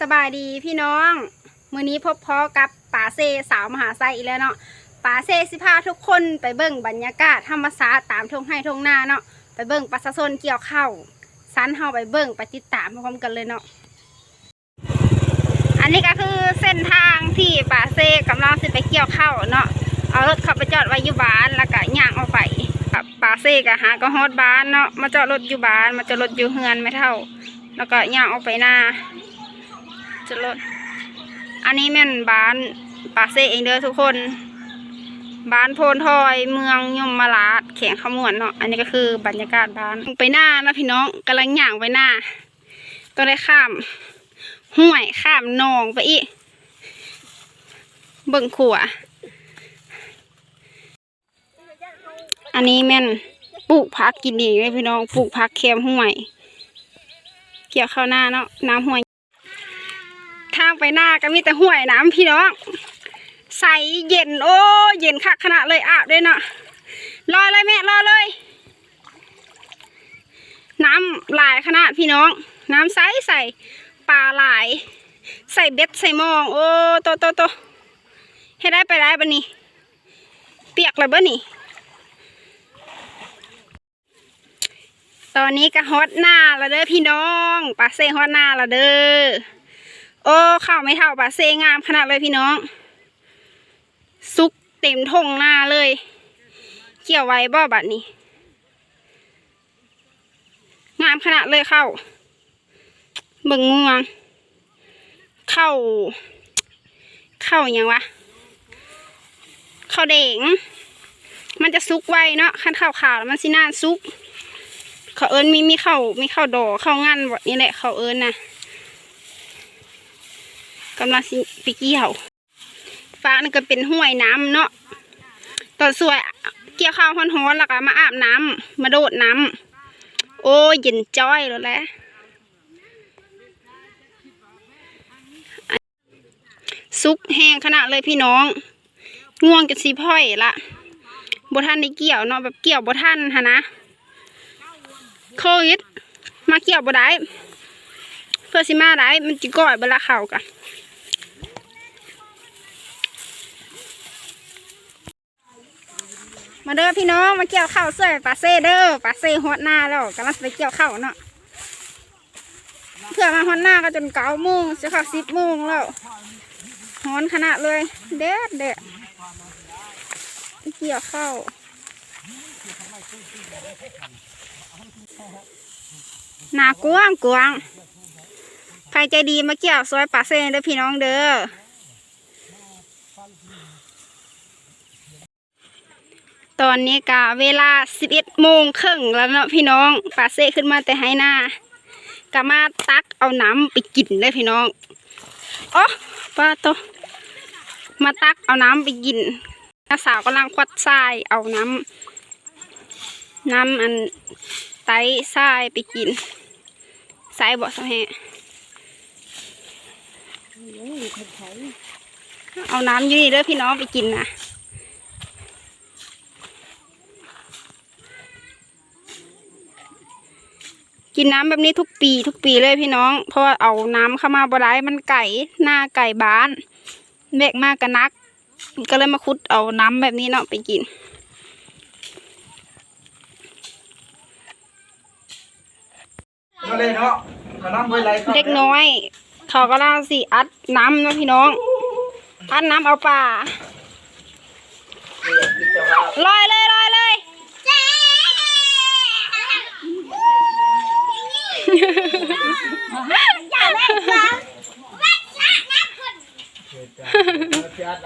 สบายดีพี่น้อง มือนี้พบพอกับป๋าเซสาวมหาไซอีกแล้วเนาะป๋าเซสิพาทุกคนไปเบิ่งบรรยากาศธรรมศาสตร์ตามทงให้ทงหน้าเนาะไปเบิ่งประชาชนเกี่ยวข้าวสันเฮาไปเบิ่งไปติดตามพร้อมกันเลยเนาะอันนี้ก็คือเส้นทางที่ป๋าเซกำลังสิไปเกี่ยวข้าวเนาะเอารถขับไปจอดไว้อยู่บ้านแล้วก็ย่างออกไปป๋าเซก็หาก็ฮอดบ้านเนาะมาจอดรถอยู่บ้านมาจอดรถอยู่เฮือนไม่เท่า แล้วก็ย่างออกไปหน้า จะลดอันนี้แม่นบ้านปากเซเองเด้อทุกคน บ้านโพนทอยเมืองยมมาลาดแข่งขมวนเนาะอันนี้ก็คือบรรยากาศบ้านไปหน้านะพี่น้องกำลังหย่างไปหน้าก็ได้ข้ามห้วยข้ามหนองไปอีกเบิ่งขัวอันนี้แม่นปลูกพักกินเองเลยพี่น้องปลูกพักแคมห้วย เกี่ยวข้าวหน้าเนาะน้ำห้วย ไปหน้าก็มีแต่ห้วยน้ำพี่น้องใสเย็นโอ้เย็นคักขนาดเลยอาบด้วยเนาะรอเลยแม่รอเลย น้ำหลายขนาดพี่น้อง น้ำใสใสปลาหลาย ใส่เบ็ดใส่มอง โอ้โตโตโตให้ได้ไปได้ปะนี่เปียกเลยบ่นี่ตอนนี้ก็ฮอตหน้าและเด้อพี่น้องปลาเซ่ฮอตหน้าและเด้อ โอ้ข้าวไม่เท่าปลาเซงามขนาดเลยพี่น้อง ซุกเต็มทงหน้าเลย เกี่ยวไว้บ่บัดนี้ งามขนาดเลยเข้าเบิ่งงวงเข้า เข้าอย่างวะ เข้าเด่งมันจะซุกไว้เนาะขั้นข้าวขาวมันสิน่าซุก เขาเอิญมีมีเข้ามีเข้าดอเข้างันแบบนี้แหละ เขาเอิญนะ กำลังสิไปเกี่ยวฟ้านี่ก็เป็นห้วยน้ำเนาะตอนสวยเกี่ยวข้าวฮ้อนๆแล้วก็มาอาบน้ำมาโดดน้ำโอ้ยเย็นจ้อยแล้วแหละซุปแห้งขนาดเลยพี่น้อง ง่วงจนสีพ่อยละบท่านได้เกี่ยวเนาะแบบเกี่ยวบท่านฮะนะโควิดมาเกี่ยวบ่ได้เพื่อสิมาได้มันจิก่อยเวลาเข่ากัน มาเด้อพี่น้องมาเกี่ยวข้าวเสื้อปลาเซเด้อปลาเซ่ฮอดหน้าแล้วกำลังจะไปเกี่ยวข้าวเนาะเพื่อมาฮอดหน้าก็จนเก้าโมงจะเข้าสิบโมงแล้วฮ้อนขนาดเลย เด็ดเด็ดเกี่ยวข้าวหนากว้างกว้างใครใจดีมาเกี่ยวซอยปลาเซเด้อพี่น้องเด้อ ตอนนี้กะเวลาสิบเอ็ดโมงครึ่งแล้วเนาะพี่น้องปลาเซ่ขึ้นมาแต่ให้หน้ากะมาตักเอาน้ำไปกินเลยพี่น้องอ๋อปลาโตมาตักเอาน้ำไปกินน้าสาวกำลังควัดทรายเอาน้ำน้ำอันไตทรายไปกินทรายบ่สะแหเอาน้ำอยู่นี่เด้อพี่น้องไปกินนะ กินน้ำแบบนี้ทุกปีทุกปีเลยพี่น้อง เพราะว่าเอาน้ำเข้ามาบ่ได้มันไก่หน้าไก่บ้านเบกมากกันนัก ก็เลยมาคุดเอาน้ำแบบนี้เนาะไปกินมาเลยเนาะมาน้ำไว้ไรครับเด็กน้อย เขาก็ล่างสิอัดน้ำเนาะพี่น้อง อัดน้ำเอาป่าลอยเลยลอยเลย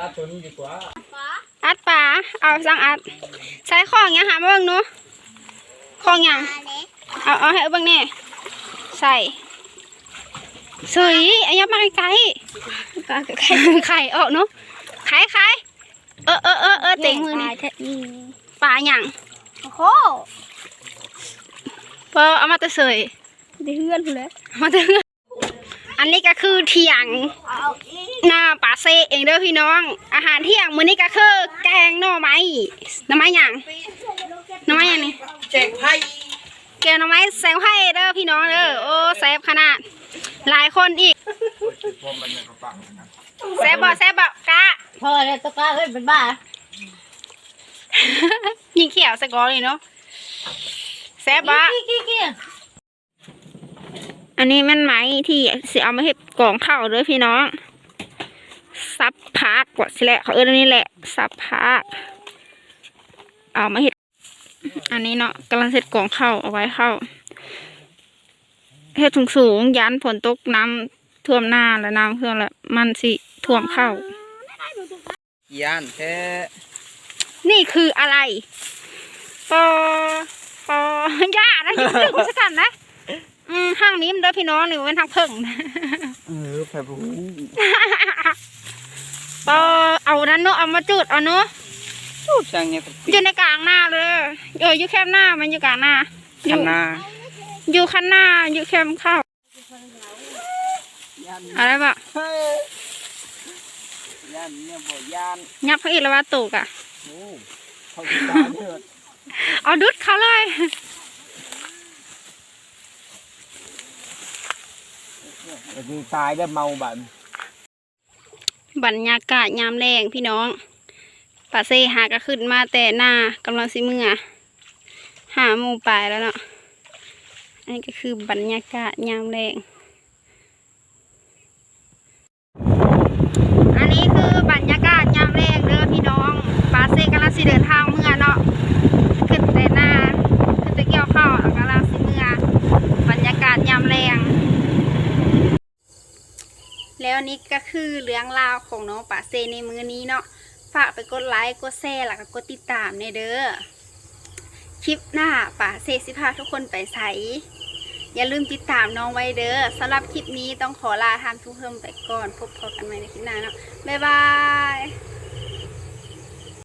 อัดตัวนี้ดีกว่าอัดป่าเอาสั่งอัดใช้ของยังหามาเบิ่งหนูของยังเอาเอาให้เอาเบิ่งแน่ใส่สวยอายับมาไกลๆไข่ไข่ออกเนาะไข่ไข่เออเออเออเออเต็งมือนี่ปลาหยังโอ้โหพอเอามาแต่เสย ได้เพื่อนกูแล้วมาแต่เฮือนอันนี้ก็คือเที่ยงเอาอีกหน้าป่าเซเองเด้อพี่น้อง อาหารเที่ยงมื้อนี้ก็คือแกงหน่อไม้หน่อไม้หยังหน่อไม้หยังนี่เจ๊กไพ่แกงหน่อไม้แซงไผ่เด้อพี่น้องเด้อโอ้แซ่บขนาดหลายคนอีกพวกมันในกระปังนะแซ่บบ่แซ่บบ่กะพอแล้วตะกร้าเอ้ยเป็นบ้ายิงเขียวสกอเลยเนาะแซ่บบ่กี้กี้กี้ อันนี้มันไหมที่สิเอามาเฮ็ดกล่องข้าวเด้อพี่น้อง ซับพักกว่าสิแหละเขาเอิ้นอันนี้แหละ ซับพักเอามาเฮ็ด อันนี้เนาะกำลังเสร็จกล่องข้าวเอาไว้เข้าเฮ็ดสูงสูงๆยันฝนตกน้ำท่วมหน้าแล้วน้ำท่วมแล้วมันสิท่วมเข้าย่านแท้นี่คืออะไรปอปอย่านะอยิ่งสึกสักกันนะ อืมห้างนี้มันเด้อพี่น้องนี่มันเป็นทางเพิ่งนะเออไฟบูปอเอานั้นเนาะเอามาจุดเอาเนาะชูช่างเนี่ยอยู่ในกลางหน้าเลยเอออยู่แคมหน้ามันอยู่กลางหน้าอขัยู่นนาอยู่ข้างหน้าอยู่แคมเข้าอะไรบะเฮ้ยย่านเนี่ยบ่ย่านยับเขาอีกแล้วว่าตูกอะโอ้เขาสิตาเถิดเอาดุดเขาเลย แต่ ดีตายได้เมาบันบรรยากาศยามแรงพี่น้องป่าเซหาก็ขึ้นมาแต่หน้ากำลังสิมือหาหมูปลายแล้วเนาะอันนี้ก็คือบรรยากาศยามแรงอันนี้คือบรรยากาศยามแรงเด้อพี่น้องป่าเซกำลังสิเดินทางเมื่อเนาะขึ้นแต่หน้าขึ้นแต่เกี่ยวข้าวแล้วกำลังสิเมื่อบรรยากาศยามแรง แล้วนี้ก็คือเรื่องราวของน้องป่าเซในมือนี้เนาะฝากไปกดไลค์กดแชร์แล้วก็กดติดตามในเด้อคลิปหน้าป่าเซสิพาทุกคนไปใสอย่าลืมติดตามน้องไว้เด้อสำหรับคลิปนี้ต้องขอลาทานทุกเพิ่มไปก่อน พบกันใหม่ในคลิปหน้าเนาะบ๊ายบาย